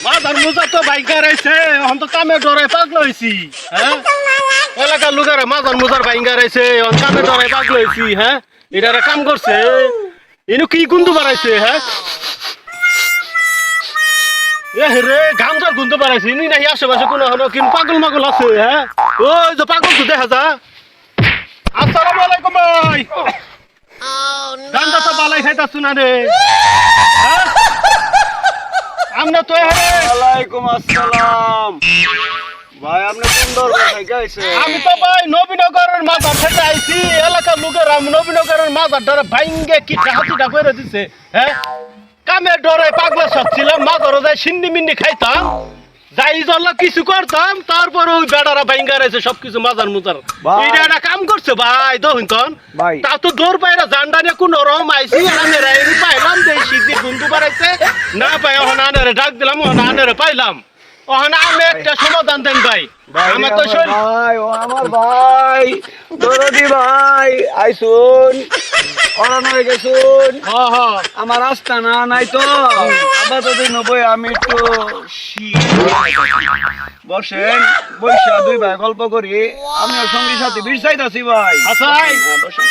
মাথার মোজা তো বাইকা রয়েছে এখন তো কামে ডরে পাগল হয়েছি হ্যাঁ? এলাকার লোকেরা মাথার মোজার বাইঙ্গা রয়েছে এখন কামে ডরে পাগল হয়েছি হ্যাঁ? এটারা কাম করছে এনু কি গুন্দু বাড়াইছে হ্যাঁ? এ রে ঘাম যার গুন্দু বাড়াইছে ইনি নাকি আশেপাশে কোনো হলো কিন্তু পাগল মাগল আছে হ্যাঁ? ওই যে পাগল তো দেখা যা। আসসালামু আলাইকুম ভাই। গান্দা তো বালাই খাইতাছ না রে। হ্যাঁ? আমরা তো ওয়ালাইকুম আসসালাম। ভাই আপনি সুন্দর গাইছে আমি তো ভাই নবীনগরের মাজার থেকে আইছি। এলাকার লোকের আমি নবীনগরের মাজার ধরে ভাইঙ্গে কি হাতিটা করে দিছে হ্যাঁ? কামে ডরে পাগলা সব ছিলাম মাজারও যায় সিন্নি মিন্নি খাইতাম। যাই কিছু করতাম তারপর ওই বেড়ারা সবকিছু মাজার মুজার। এটা একটা কাম করছে ভাই দহিন তন তা তো দৌড় পাইরা জান্ডা নিয়ে কোন আইসি পাইলাম যে সিদ্ধি বন্ধু বাড়াইছে না পাই ওখান আনারে ডাক দিলাম ওখান আনারে পাইলাম। ওখানে আমি একটা সমাধান দেন ভাই। আমার তো ভাই ও আমার ভাই। দরদি ভাই হয়ে গেছুন আমার রাস্তা না নাই তো। আপাতত নবই আমি একটু বসেন বৈশা দুই ভাই গল্প করি। আমিও সঙ্গী সাথী বিরসাইতাছি ভাই। আসাই হ্যাঁ, বসেন।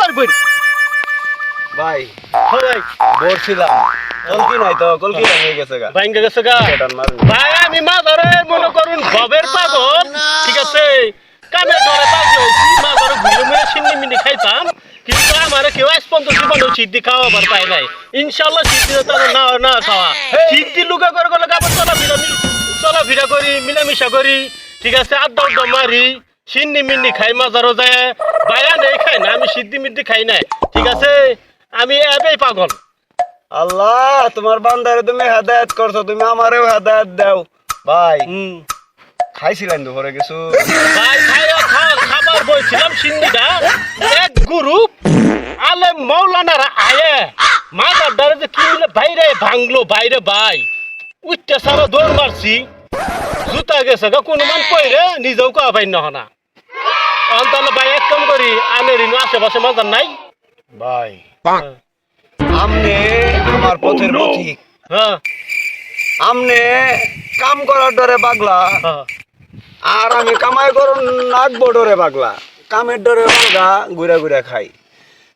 তার বই ভাই বলছিলাম কলকি নাই তো কলকি হয়ে গেছে গা। ভাইঙ্গা গেছে গা। ভাই আমি মাজারে মনে করুন ভবের পাগল। ঠিক আছে? কামে ধরে পাগল হয়েছি মাজারে ঘুরে মুড়ে সিন্নি মিন্নি খাইতাম। কিন্তু আমার কেউ আজ পর্যন্ত জীবনে সিদ্ধি খাওয়াবার পাই নাই। ইনশাল্লাহ সিদ্ধি তার না না খাওয়া। সিদ্ধি লুকা করে গেলে আবার চলাফেরা চলাফেরা করি মিলামিশা করি। ঠিক আছে? আড্ডা আড্ডা মারি সিন্নি মিন্নি খাই মাছ মাজারও যায়। ভাইয়া নেই খাই না আমি সিদ্ধি মিদ্দি খাই নাই। ঠিক আছে? আমি এবেই পাগল। আল্লাহ তোমার বান্দারে তুমি হেদায়ত করছ তুমি আমারেও হেদায়ত দাও। ভাই হুম। খাইছিলেন দুপুরে কিছু? ভাই খাইয়া খাবার বলছিলাম সিন্দিটা। এক গ্রুপ আলে মৌলানারা আয়ে মাজার দ্বারা যে কি বাইরে ভাঙলো বাইরে ভাই উঠতে সারা দৌড় মারছি। জুতা গেছে গা কোনো মান পইরে নিজেও কা পাই না অন্তলে ভাই এক কাম করি ইনু আশেপাশে মাজার নাই। ভাই আমনে আমার পথের পথিক। হ্যাঁ। আমনে কাম করার ডরে পাগলা। হ্যাঁ। আর আমি কামাই করুন নাকবো ডরে পাগলা। কামের ডরে পাগলা ঘুরে ঘুরে খাই।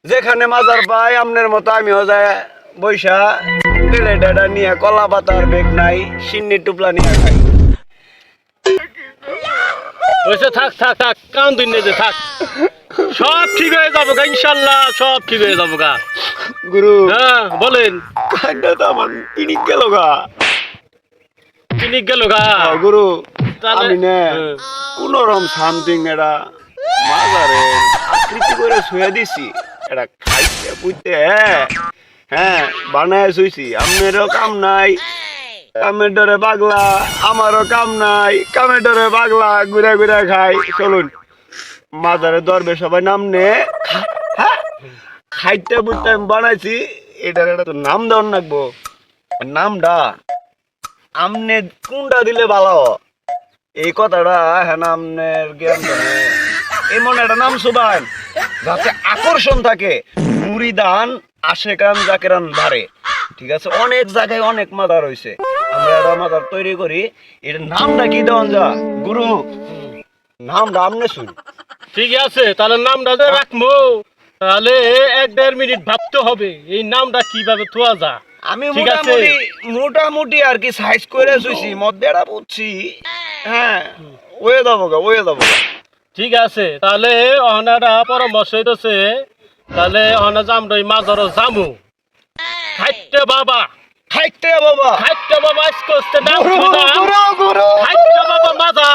যেখানে মাজার পাই আমনের মতো আমিও যায় বৈশা। তেলে ডেডা নিয়ে কলা পাতার বেগ নাই সিন্নি টুপলা নিয়ে খাই। থাক থাক থাক কান দুই যে থাক। সব ঠিক হয়ে যাব গা ইনশাল্লাহ সব ঠিক হয়ে যাব গা। গুরু হ্যাঁ বলেন। তো আমার গেল গা। গেল গা। গুরু আমি নে হ্যাঁ। কোন রকম সামথিং এটা মাজারে আকৃতি করে শুয়ে দিছি। এটা খাইতে বুঝতে হ্যাঁ হ্যাঁ বানায় শুইছি। আপনারও কাম নাই কামের ডরে পাগলা আমারও কাম নাই কামের ডরে পাগলা ঘুরে ঘুরে খাই। চলুন। মাজারে দরবে সবাই নাম নে। হ্যাঁ? খাইতে বুঝতে আমি বানাইছি, এটার একটা তো নাম দেওয়ার লাগবো নামটা, আমনে কোনটা দিলে ভালো? এই কথাটা হ্যাঁ আমনের জ্ঞান এমন একটা নাম সুবান, যাতে আকর্ষণ থাকে, মুড়িদান আশেকান জাকেরান বাড়ে ঠিক আছে? অনেক জায়গায় অনেক মাদার হইছে। আমরা একটা মাদার তৈরি করি। এটার নামটা কি দেওয়ান যা? গুরু, নামটা আমনে শুন। ঠিক আছে তাহলে নামটা যে রাখব। তাহলে এক দেড় মিনিট ভাবতে হবে এই নামটা কীভাবে থোয়া যা আমি মোটামুটি মোটামুটি আর কি সাইজ করে শুইছি মধ্যেটা বুঝছি। হ্যাঁ ওয়ে দেবো গা ওয়ে দেবো ঠিক আছে তাহলে অনারা পরামর্শ হইতেছে তাহলে অনা জামরা এই মাজারও জামু। খাইতে বাবা। খাইতে বাবা। খাইতে বাবা আজকে নাম গুরু। গুরু গুরু। বাবা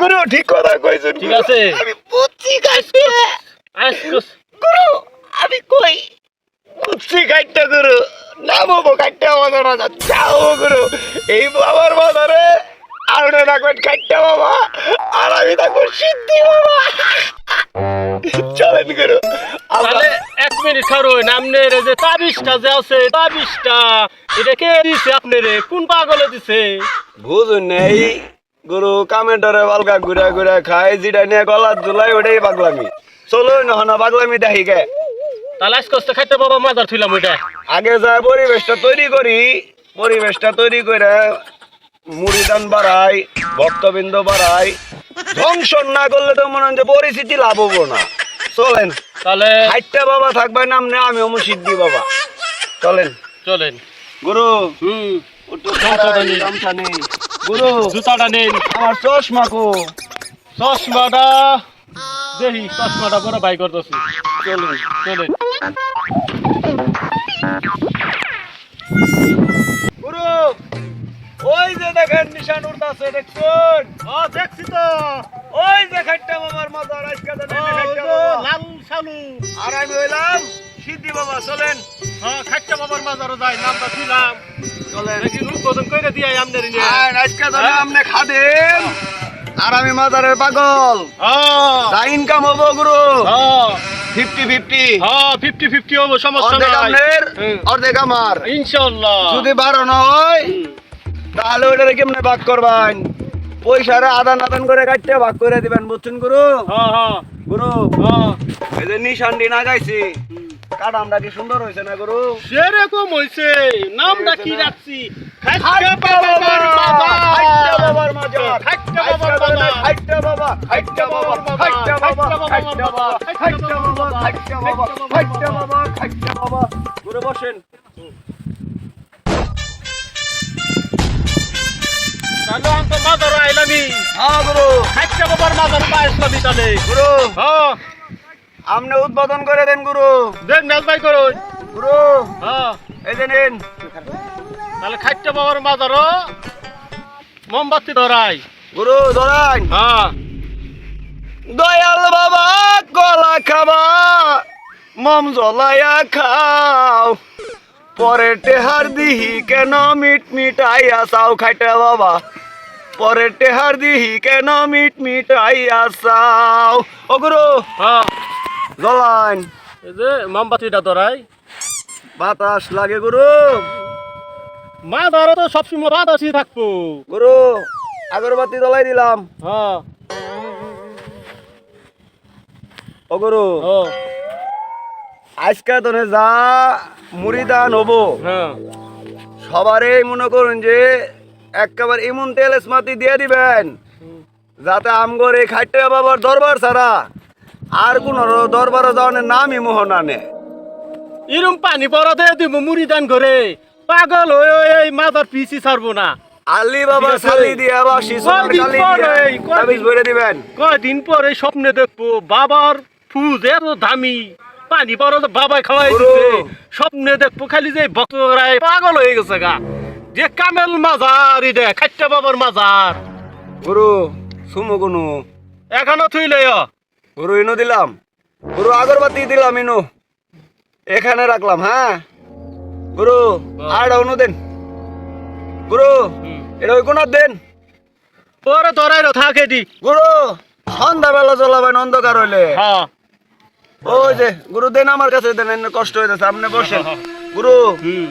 গুরু ঠিক কথা কইছেন ঠিক। আছে। আমি বুঝছি খাইতে। আজকে গুরু আমি কই? বুঝছি খাইতে গুরু। না বাবু আমাদের রাজা যাও গুরু। এই বাবার বাজারে আপনি থাকবেন খাইতে বাবা। আর আমি থাকব সিদ্ধি বাবা। চলেন গুরু। তাহলে এক মিনিট খারুন আপনার এই যে তাবিজটা যে আছে তাবিজটা এটা কে দিছে আপনারে? কোন পাগলে দিছে? বুঝুন নেই গুরু কামে ডরে বালকা ঘুরে ঘুরে খায় যেটা নিয়ে গলার ঝুলাই ওটাই পাগলামি। চলো নহনা পাগলামি দেখি গে। তাহলে আজকে হচ্ছে খাইতে বাবা মাজার থইলাম ওইটা। আগে যায় পরিবেশটা তৈরি করি পরিবেশটা তৈরি করে মুড়ি দান বাড়াই ভক্তবৃন্দ বাড়াই। ধ্বংসন না করলে তো মনে হয় যে পরিস্থিতি লাভ হব না। চলেন। তাহলে হাইটটা বাবা থাকবে নামনে আমি অমু সিদ্ধি বাবা। চলেন। চলেন। গুরু। হুম। গুরু। জুতাটা নিন। আমার চশমা কো। চশমাটা। দেখি চশমাটা পরে বাই করতেছি। চলুন চলেন। গুরু। ওই যে দেখেন নিশান উঠতাছে দেখছেন? ও দেখছি তো। ওই যে খাইটা বাবার মাথার আজকে। লাল সালু আর আমি হইলাম সিদ্ধি বাবা চলেন। হ্যাঁ খাচ্চা বাবার মাজারও যাই নামটা ছিলাম চলেন। উদ্বোধন করে দিয়ে আমনের নিয়ে। আর আজকে তো হ্যাঁ? খাদেন আর আমি মাজারের পাগল। হ্যাঁ ইনকাম হব গুরু। হ্যাঁ ফিফটি ফিফটি হ্যাঁ ফিফটি ফিফটি হব সমস্যা অর্ধেক নাই। অর্ধেক আমার। ইনশাল্লাহ যদি বারো না হয় তাহলে ওইটারে কেমনে ভাগ করবেন পয়সারে আদান আদান করে কাটতে ভাগ করে দিবেন বুঝছেন গুরু হ্যাঁ হ্যাঁ গুরু হ্যাঁ এই যে নিশানটি না গাইছি কি সুন্দর হয়েছে না গুরু সেরকম হইছে নামটা কি রাখছি খাচ্চা খাইটা মাজার আইলামি। হ্যাঁ গুরু। খাচ্চা বাবার মাজার পাইসলামি তাহলে। গুরু। হ্যাঁ আপনি উদ্বোধন করে দেন গুরু। নাচ বাই করো গুরু। হ্যাঁ এই যে নিন। তাহলে খাচ্চা বাবার মাজারও মোমবাতি ধরাই। গুরু ধরাই। হ্যাঁ দয়াল বাবা কলা খাবা। মম জ্বলাইয়া খাও। পরে টেহার দিহি কেন মিট মিটাইয়া চাও খাইটা বাবা? পরে টেহার দিহি কেন মিট মিটাইয়া চাও? ও গুরু! হ্যাঁ। জ্বলান এই যে মোমবাতিটা ধরাই। বাতাস লাগে গুরু। মাজারও তো সবসময় বাতাসই থাকব। গুরু আগরবাতি জ্বলাই দিলাম। হ্যাঁ। ও গুরু ও। আজকে তোনে যা মুড়ি দান হব হ্যাঁ সবারই মনে করুন যে একেবারে এমন তেল স্মাতি দিয়ে দিবেন যাতে আমগর এই খাইটে বাবার দরবার ছাড়া আর কোন দরবার যাওয়ার নামই মোহন আনে এরম পানি পড়া দিয়ে দিব মুড়ি দান করে পাগল হয়ে এই মাথার পিছি ছাড়বো না। আলি বাবা সালি দিয়ে আবার শিশু কয়দিন কালি পরে, দিয়ে দিবেন। কয়দিন পরে স্বপ্নে দেখব বাবার ফুজ এত দামি। পানি পড়া তো বাবাই খাওয়াই দিছে। স্বপ্নে দেখব খালি যে বকরায় পাগল হয়ে গেছে গা। যে কামেল মাজার ইদে খাইটা বাবার মাজার। গুরু সুমো গুনু। এখনও থুইলে গুরু ইনো দিলাম। গুরু আগরবাতি দিলাম ইনো। এখানে রাখলাম হ্যাঁ? গুরু। আর অনু দেন। গুরু এটা ওই কোনার দেন। পরে ধরাই থাকে দি গুরু সন্ধ্যাবেলা জ্বলাবেন অন্ধকার হইলে। হ্যাঁ। ওই যে গুরু দেন আমার কাছে দেন কষ্ট হইতেছে আপনি বসেন। হ্যাঁ, গুরু হুম।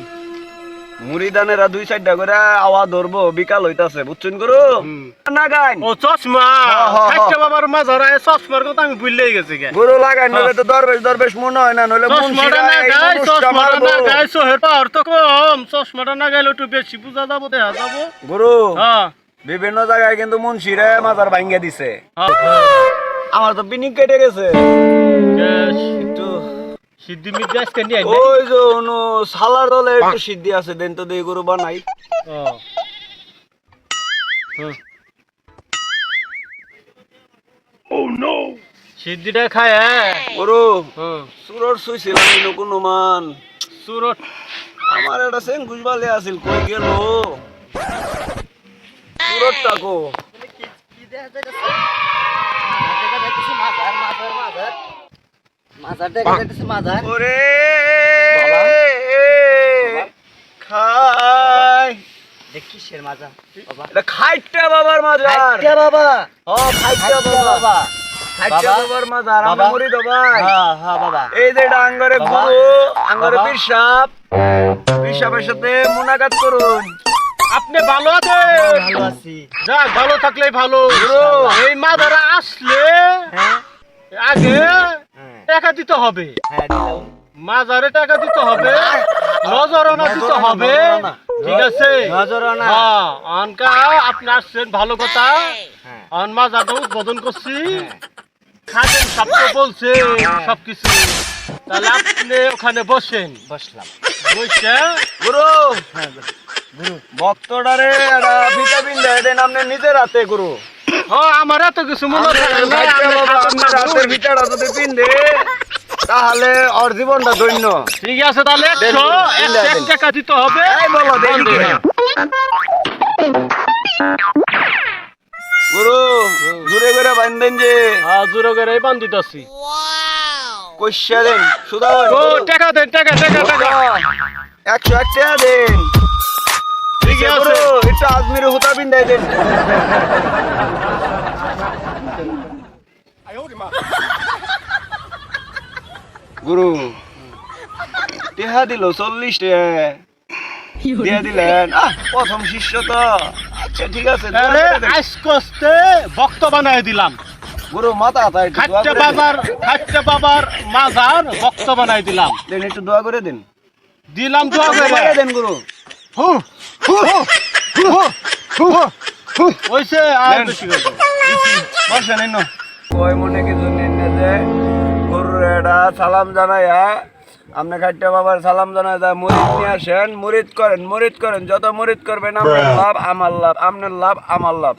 মুড়ি দানেরা দুই সাইডটা করে আওয়া ধরবো বিকাল হইতাছে বুঝছেন গুরু। না গাইন ও চশমা! হ্যাঁ, হ্যাঁ, খাইটা বাবার মাজার আয় চশমার কথা আমি ভুললেই গেছি গুরু তো দরবেশ দরবেশ মনে হয় না নইলে চশমাটা না গাই চশমাটা না গাই সোহের পাওয়ার তো কম। চশমাটা না গাইলে একটু বেশি বুঝা যাব দেখা যাব। গুরু হ্যাঁ বিভিন্ন জায়গায় কিন্তু মুন্সিরে মাজার ভাঙ্গা দিছে। হ্যাঁ আমার তো পিনিক কেটে গেছে। একটু সিদ্ধি মিট গ্যাস নিয়ে ওই যে অনু সালার দলে একটু সিদ্ধি আছে দেন তো দেই গুরু বানাই। সিদ্ধিটা খায় হ্যাঁ। গুরু হুম। সুরর শুইছিলাম ইনো কোনো মান। সুরট। আমার একটা সেন আছিল কই গেল? সুরতটা কো? ওরে খাই। কিসের মাজা বাবা। এটা খাইটা বাবার খাইটা বাবা। ও খাইটা খাইটা বাবা। খাইটা বাবার মাজার। আমরা মরি তো ভাই। হ্যাঁ হ্যাঁ বাবা। এই যে এটা আঙ্গরে? গুরু আঙ্গরে সাথে মুনাকাত করুন। আপনি ভালো আছেন? ভালো আছি। যাক ভালো এই মাদারা আসলে হ্যাঁ। আগে টাকা দিতে হবে। হ্যাঁ মাজারে টাকা দিতে হবে। নজরানা দিতে হবে। ঠিক আছে? নজরানা। হ্যাঁ অনকা আপনি আসছেন ভালো কথা। হ্যাঁ। অন মাজারটা উদ্বোধন করছি। খাদেন সব তো বলছে সবকিছু। তাহলে আপনি ওখানে বসেন। বসলাম। বসে। গুরু! ভক্তটারে একটা ভিটামিন দেয় দেন আপনি নিজের হাতে গুরু। হ্যাঁ আমার এত কিছু মনে তাহলে ওর জীবনটা ধন্য ঠিক আছে তাহলে একশো এক টাকা দিতে হবে। বলো? হ্যাঁ। গুরু দূরে করে বান্ধেন যে। হ্যাঁ জোরে করে বান্ধিতেছি কইসা দেন সুদা টাকা দেন টাকা টাকা টাকা। একশো এক টাকা দেন। ঠিক আছে। গুরু একটু আজমির হুতা বিন্দাই দেন। গুরু টেহা দিল চল্লিশ দিয়ে দিলেন। আহ, প্রথম শিষ্য তো। আচ্ছা ঠিক আছে কষ্টে ভক্ত বানায় দিলাম। গুরু মাথা খাট্টা বাবার খাট্টা বাবার মাজার ভক্ত বানাই দিলাম। দেন একটু দোয়া করে দিন। দিলাম দোয়া করে দেন গুরু। হু হু হু হু হু ওইসে আর। বেশি করে বসেন এন্ন ওই মনে কিছু নিন যে গরুর এটা সালাম জানাইয়া আপনি খাট্টা বাবার সালাম জানাই যায় মুরিদ নিয়ে আসেন মুরিদ করেন মুরিদ করেন যত মুরিদ করবেন আপনার লাভ আমার লাভ আপনার লাভ আমার লাভ।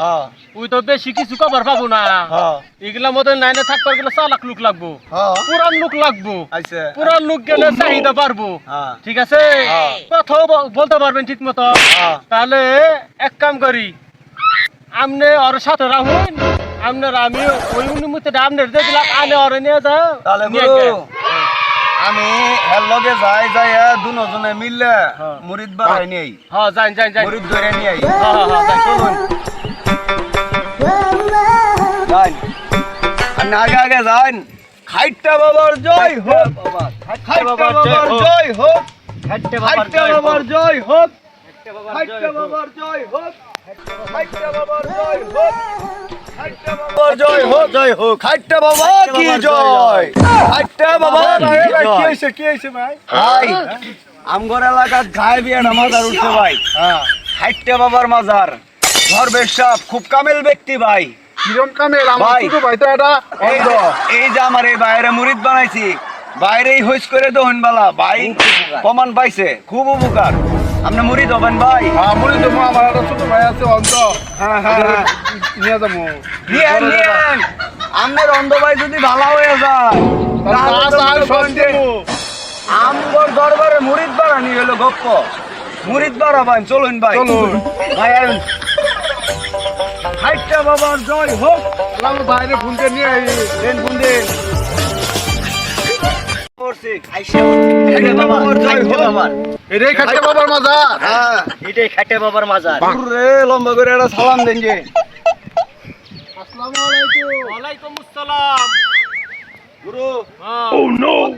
হ্যাঁ। ওই তো বেশি কিছু কভার পাবো না। হ্যাঁ। এগুলা মধ্যে নাইনে থাকবার গেলে চালাক লোক লাগবো। হ্যাঁ। পুরান লোক লাগবো। পুরান লোক গেলে চাহিদা পারব হ্যাঁ। ঠিক আছে? হ্যাঁ। কথাও বলতে পারবেন ঠিক মতো হ্যাঁ। তাহলে এক কাম করি। আমনে ওর সাথে রাখুন আপনার আমি ওই অনুমতি আপনার দিয়ে দিলাম আনে ওরে নিয়ে যাও। তাহলে। আমি এর লগে যাই যাই দুজনে মিললে হ্যাঁ। মুরিদ বাড়াই নেই হ্যাঁ যাই যাই যাই মুরিদ ধরে নিয়ে আই। হ্যাঁ হ্যাঁ হ্যাঁ যাই। চলুন। যান আপনি আগে আগে যান খাইট্টা বাবার জয় হোক। খাইট্টা বাবার জয় হোক। বাবার জয় হোক। খাইট্টা বাবার জয় হোক। খাইট্টা বাবার জয় হোক। জয় হোক জয় হোক। খাইট্টা বাবা কি জয়? খাইট্টা বাবা কি হইছে কি হইছে ভাই? ভাই আমগর এলাকার গায়ে বিয়াটা মাজার উঠছে ভাই। হ্যাঁ। বাবার মাজার। ঘর বেশাপ খুব কামেল ব্যক্তি ভাই। কিরম কামেল? আমার ছোট ভাই তো এটা এই তো যে আমার এই বাইরে মুরিদ বানাইছি বাইরেই হইস করে দহন বালা ভাই প্রমাণ পাইছে খুব উপকার। আপনি মুরিদ হবেন ভাই। হ্যাঁ মনে তো আমার একটা ছোট ভাই আছে অন্ত হ্যাঁ হ্যাঁ হ্যাঁ। নিয়ে যাব। ভাই যদি ভালো হয়ে যায় আমগর দরবারে মুরিদ বাড়ানি হলো গপ্প। মুরিদ চলুন ভাই। চলুন। ভাই আইন হাইটটা বাবার জয় হোক। আমার বাইরে ফোনকে নিয়ে আই দেন বাবার জয় এটাই খাটে বাবার মাজা হ্যাঁ এটাই খাটে বাবার মাজার। লম্বা করে একটা সালাম দেন যে। আসসালামু আলাইকুম। ওয়ালাইকুম আসসালাম গুরু হ্যাঁ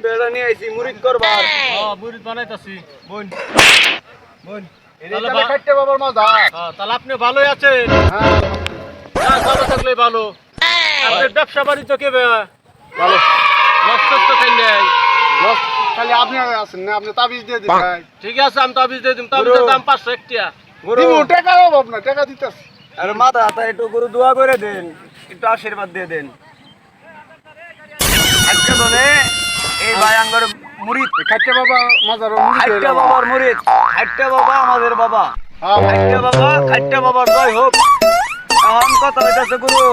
বেড়া নিয়ে আইছি মুরিদ করবার। হ্যাঁ মুরিদ বানাইতাছি। বোন। বোন তাহলে এটাই বাবার মাজা। হ্যাঁ, তাহলে আপনি ভালোই আছেন। হ্যাঁ। না ভালো থাকলে ভালো। আপনার ব্যবসা বাণিজ্য কে ভালো। লস তো খাই নাই বস খালি আপনি আছেন না আপনি তাবিজ দিয়ে দিন ঠিক আছে আমি তাবিজ দিয়ে দিম। তাবিজের দাম পাঁচশো একটিয়া। গুরু। দিমু টাকা অভাব না টাকা দিতেছি। আরে মাথা হাতা একটু গুরু দোয়া করে দেন। একটু আশীর্বাদ দিয়ে দেন। আজকে ধরে এই মুরিদ খাটে বাবা মাজার হাইটটা বাবার মুরিদ হাইটটা বাবা আমাদের বাবা। হ্যাঁ ভাই। খাইটটা বাবা খাইটটা বাবার জয় হোক। এখন কথা হইতেছে গুরু।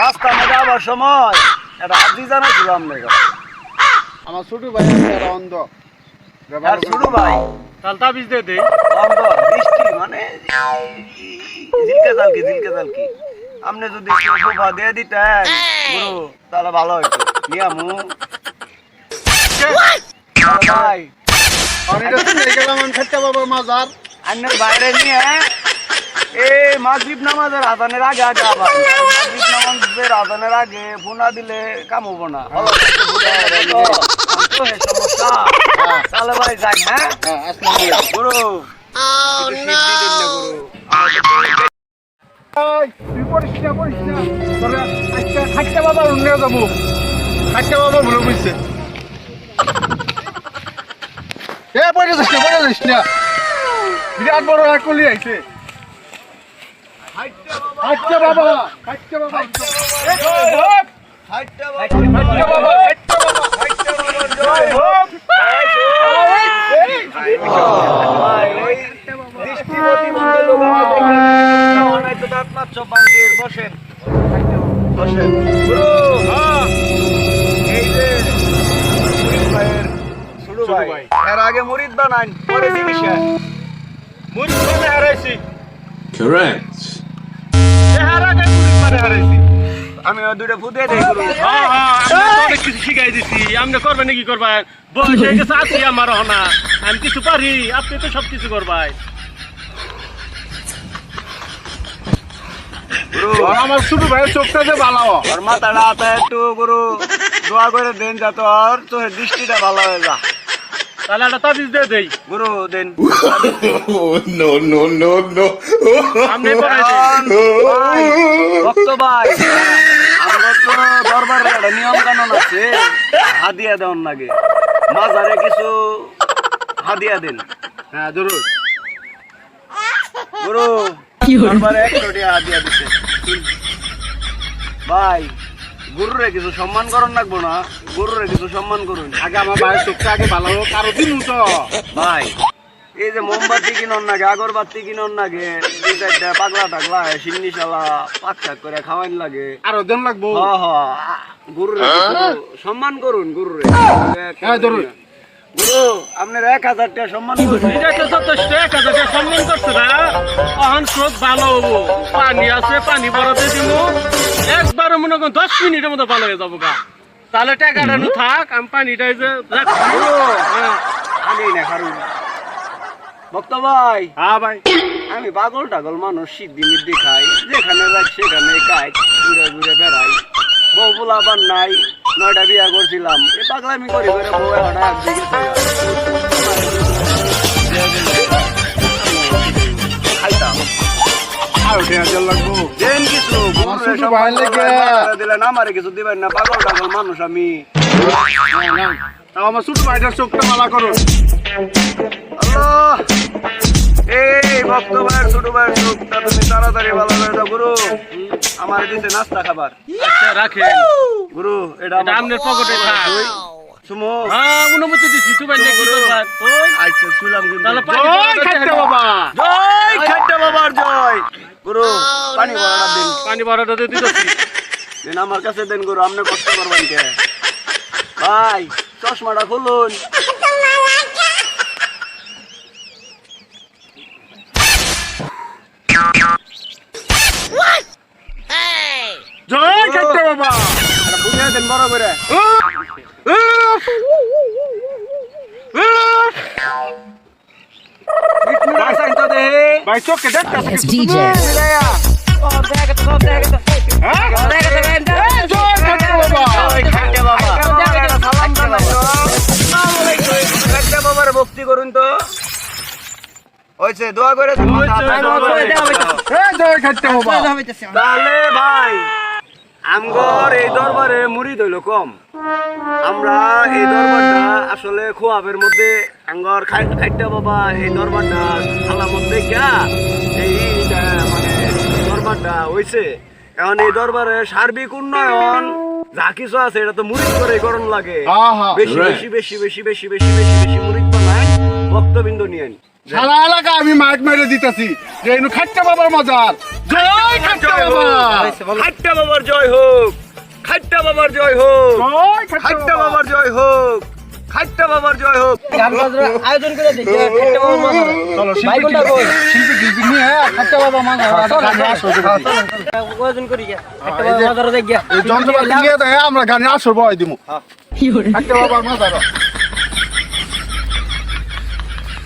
রাস্তা মধ্যে সময়। একটা আজি জানাইছিলাম আপনাকে আমার ছোট ভাই অন্ধ। আর শুরু ভাই তাহলে তাবিজ দিয়ে দিই বন্ধ বৃষ্টি মানে জিলকে জালকি আপনি যদি সোফা দিয়ে দিতেন গুরু তাহলে ভালো হইতো নিয়ামু ভাই আন্নের বাইরে নিয়ে এ মাগরিব নামাজের আজানের আগে আগে আবার মাগরিব নামাজের আজানের আগে ফোনা দিলে কাম হব না সমস্যা তাহলে ভাই যাই হ্যাঁ হ্যাঁ গুরু তুই পড়িস না, বিরাট বড় এক কলি আইছে বাবা। বসেন। ছোট ভাই। এর আগে মুরিদ বানান পরে মানে হারাইছি? মানে হারাইছি। আমি ওই দুটো ফুটে দেই গুরু। হ্যাঁ হ্যাঁ অনেক কিছু শিখাই দিছি। আপনি করবেন নাকি করবেন বয়স হয়ে গেছে আছি আমার হনা আমি কিছু পারি আপনি তো সব কিছু করবাই। আমার ছোট ভাইয়ের চোখটা যে ভালো ওর মাথাটা হাতে একটু গুরু দোয়া করে দেন যাতে ওর চোখের দৃষ্টিটা ভালো হয়ে যা তাহলে একটা তাবিজ দিয়ে দেই। গুরু দেন. আপনি পড়াই দেন ভাই, ভক্ত ভাই। আমরা তো দরবারে একটা নিয়ম কানুন আছে। হাদিয়া দেওয়ার লাগে মাজারে কিছু হাদিয়া দেন। হ্যাঁ জরুর। গুরু ভাই গুরুরে কিছু সম্মান করুন লাগবো না। গুরুরে কিছু সম্মান করুন। আগে আমার ভাইয়ের চোখটা আগে ভালো হোক কারও দিন তো ভাই এই যে মোমবাতি কিনন নাগে আগরবাতি কিনন নাগে দুই চারটা পাগলা টাগলা সিন্নি শালা পাক শাক করে খাওয়াইন লাগে। আরও দিন লাগবো। হ হ গুরুরে সম্মান করুন গুরুরে। হ্যাঁ গুরু এক এক চোখ ভালো একবার মনে করুন দশ মিনিটের মতো ভালো হয়ে যাব গা তাহলে টাকাটা থাক আমি পানিটা এই যে ভক্ত ভাই হ্যাঁ ভাই আমি পাগল টাগল মানুষ সিদ্ধি মিদ্দি খাই যেখানে যাই সেখানে খাই ঘুরে ঘুরে বেড়াই বউ পোলাপান নাই নয়টা বিয়া করছিলাম। এই পাগলামি করি করে বউ হঠাৎ দিকে খাইতাম। আরও টাকা দিন লাগবো। দেন কিছু আমার ছোট ভাইয়ের লেগে। দিলেন আমারে কিছু দিবেন না। পাগল টাগল মানুষ আমি। আমার ছোট ভাইটার চোখটা আল্লাহ! এই ভক্ত ভাইয়ের ছোট ভাইয়ের চোখটা তুমি তাড়াতাড়ি ভালো করে দাও গুরু। আমার দিছে নাস্তা খাবার। আচ্ছা রাখেন। গুরু এটা আপনার পকেটে থাক। সুমো। হ্যাঁ অনুমতি দিছি তুমি কি করবা আচ্ছা শুনলাম কিন্তু। জয় খাট্টা বাবা। জয় খাট্টা বাবার জয়। গুরু পানি বড়টা দিন। পানি বড়টা দিয়ে দিতেছি দেন আমার কাছে দেন গুরু। আপনি কষ্ট করবেন কে? ভাই চশমাটা খুলুন। আলাইকুম খাট্টা বাবার ভক্তি করুন তো হয়েছে দোয়া করে দেন করে দেন। তাহলে ভাই আমগর এই দরবারে মুড়ি দইল কম। আমরা এই দরবারটা আসলে খোয়াবের মধ্যে আঙ্গর খাই- খাইতে বাবা এই দরবারটা খালার মধ্যে গা এইটা মানে দরবারটা হইছে। এখন এই দরবারে সার্বিক উন্নয়ন যা কিছু আছে এটা তো মুড়ি করে করণ লাগে। বেশি. বেশি বেশি বেশি বেশি বেশি বেশি বেশি মুড়ি ভক্তবিন্দু নিয়েন সারা এলাকা আমি মাইক মেরে দিতেছি যে এনু খাট্টা বাবার মজার। জয় খাট্টা বাবা খাট্টা বাবার জয় হোক। খাট্টা বাবার জয় হোক। খাট্টা খাট্টা বাবার জয় হোক। খাট্টা বাবার জয় হোক। আয়োজন করে দেখি খাট্টা বাবার মাজার চলো শিল্পী শিল্পী শিল্পী নিয়ে খাট্টা বাবা মজার গানে আসর আয়োজন করি গিয়া। খাট্টা এই যে- বাবার মাজার দেখ গিয়া। এই যন্ত্রপাতি নিয়ে দেয় আমরা গানে আসর বয় দিমু। খাট্টা বাবার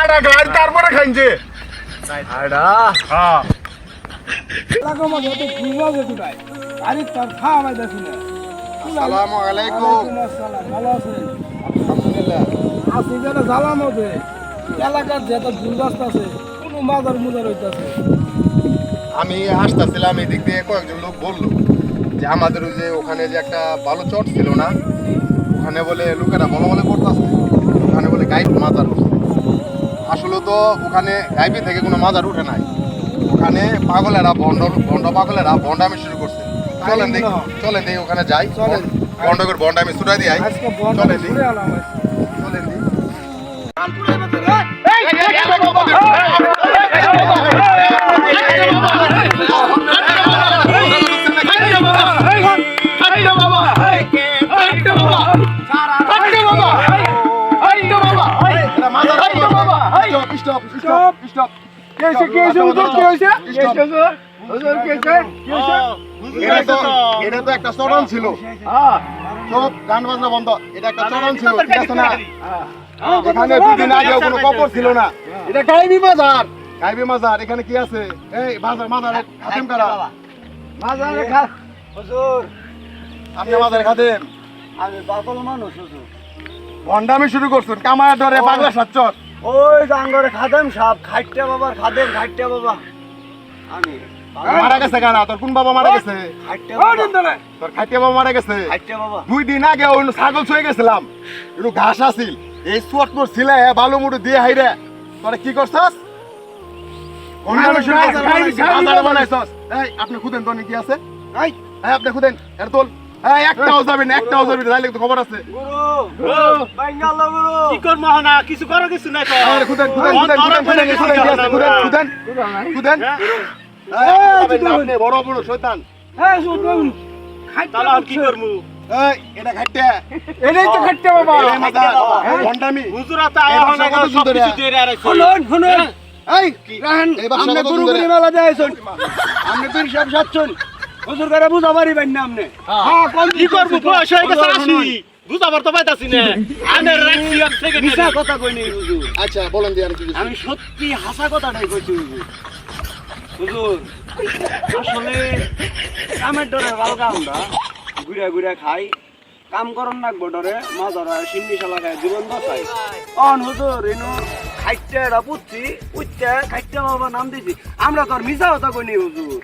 আড়া গাড়ি তারপরে খাইছে আড়া। হ্যাঁ। লাগো ঘুরবা যে কোথায় আরে তার খাওয়া আমায় দেখি না। আসসালামু আলাইকুম। ওয়ালাইকুম আসসালাম ভালো আছেন? আলহামদুলিল্লাহ। আসি যেন জ্বালাম হবে এলাকার যেটা দুর্গাস্ত আছে কোনো মুদার হইতাছে। আমি আসতেছিলাম এদিক দিয়ে কয়েকজন লোক বলল যে আমাদের ওই যে ওখানে যে একটা ভালো চট ছিল না ওখানে বলে লোকেরা বলে বলে করতেছে ওখানে বলে গাইড মাজার উঠছে আসলে তো ওখানে গাইবি থেকে কোনো মাজার উঠে নাই ওখানে পাগলেরা বন্ড বন্ড পাগলেরা বন্ডামি শুরু করছে চলেন দেখি চলেন দেখি ওখানে যাই চলেন। বন্ড করে বন্ডামি ছুটাই দিই চলেন আজকে। চলেন দেখি স্টপ স্টপ স্টপ কে হইছে, কে হইছে, হুজুর, কে হইছে? কে হুজুর? কি হইছে? এটা তো এটা তো একটা চরণ ছিল। সব গান বাজনা বন্ধ। এটা একটা চরণ ছিল ঠিক আছে না? এখানে দুদিন আগে কোনো কবর ছিল না। এটা গাইবি মাজার। গাইবি মাজার এখানে কি আছে? এই মাজার মাজার খাতেম করা? মাজারে খা- হুজুর, আপনি মাজার খাতেম আমি পাগল মানুষ হুজুর। ভন্ডামি শুরু করছেন কামায় ডরে পাগলা সাচ্চর ওই ডাঙ্গরে খাদেম সাপ খাইটে বাবার খাদেম খাইটে বাবা। আমি মারা গেছে গানা তোর কোন বাবা মারা গেছে? তোর খাইতে বাবা মারা গেছে। খাইটে বাবা। দুই দিন আগে ওই ছাগল ছুঁয়ে গেছিলাম। একটু ঘাস আসিল এই সুয়াট মোর ছিলে বালু মুড়ু দিয়ে হাইরে। তোরা কি করছস। আপনি খুদেন কি আছে? আপনি খুদেন। এর তোল। এই, একটাও যাবেন একটাও যাবেন তাইলে তো খবর আছে। গুরু বাঙ্গালো গুরু। কি করব না কিছু করার কিছু নাই তো। আরে খুদেন খুদেন খুদেন খুদেন খুদেন খুদেন কি আছে খুদেন খুদেন। খুদেন এই, আপনি বড় বড় শয়তান। হ্যাঁ শুনুন তাহলে আর কি করব এই এটা খাইতে। এটাই তো বাবা। হুজুরা কত সব সুন্দর কিছু দিয়ে রাখছে শুনুন শুনুন। এই রাহেন এই বাসা গুরু সুন্দর গুরি এ? মেলা দেয়ছুন আমনে পীর সাহেব সাচ্ছুন হুজুর করে বুঝা পারি বাইন না আমনে। হ্যাঁ। কোন কি করব? বয়স হয়ে গেছে আসি বুঝাবার তো পাইতাছি না। আনের রাখছি আর থেকে মিছা কথা কই নাই হুজুর আচ্ছা বলেন দিয়ে আর কি আমি সত্যি হাসা কথাটাই কইছি হুজুর হুজুর আসলে কামের ডরে বালকা আমরা। ঘুরে ঘুরে খাই। কাম করন না ডরে মা ধরা সিন্নি শালা খায় জীবন বাঁচাই। অন হুজুর এনো খাইতে এরা পুচ্ছি পুচ্ছে খাইতে বাবা নাম দিছি। আমরা তো আর মিছা কথা কইনি হুজুর।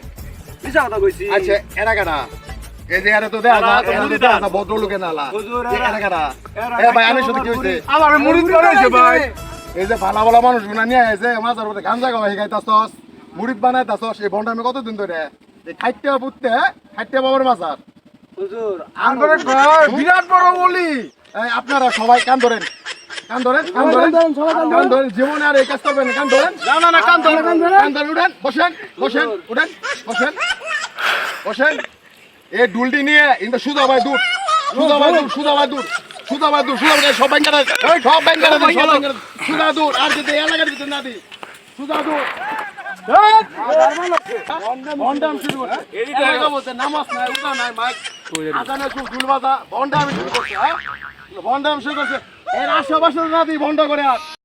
মিছা কথা কইছি। আচ্ছা এরা কাটা এই যে এরা তো দেখা এরা এরা তো মুড়ি দেখা দান। যায় নালা। এরা- এরা কাটা এ ভাই আমি খাইতে শুধু কি বাবার হইছে? মুড়ি- আমার মুড়ি মুড়ি বানাইছে ভাই। বানাইছে। এই যে ভালা ভালা মানুষ গুনা নিয়ে এসে মাজার মধ্যে গাঞ্জা গাওয়া শিখাইতাছস মুড়ি বানাইতাছস এই বন্ডামি কতদিন ধরে? এই খাইতে পুততে খাইতে বাবার মাজার। হুজুর আন্দরে বিরাট বড় বলি আপনারা সবাই কান ধরেন। কান ধরেন কান ধরেন কান ধরেন জীবনে আর এই কাজ করবেন না, কান ধরেন। না না না কান ধরে কান ধরেন। উঠেন বসেন বসেন উঠেন বসেন বসেন। এই ডুলটি নিয়ে ইন্দা সুদা ভাই দূর। সুদা ভাই দূর সুদা ভাই দূর। সুদা ভাই দূর সুদা ভাই সব ব্যাংকার সব ব্যাংকার সুদা দূর আর যদি এলাকার ভিতরে না দিই। সুদা দূর। শুরু করছে। নামাজ নাই উঠা নাই মাইক। আজানে খুব ঢুলবাজা ভন্ডামি শুরু করছে হ্যাঁ? ভন্ডাম শুরু করছে এর আশেপাশে না দিই ভন্ডা করে আর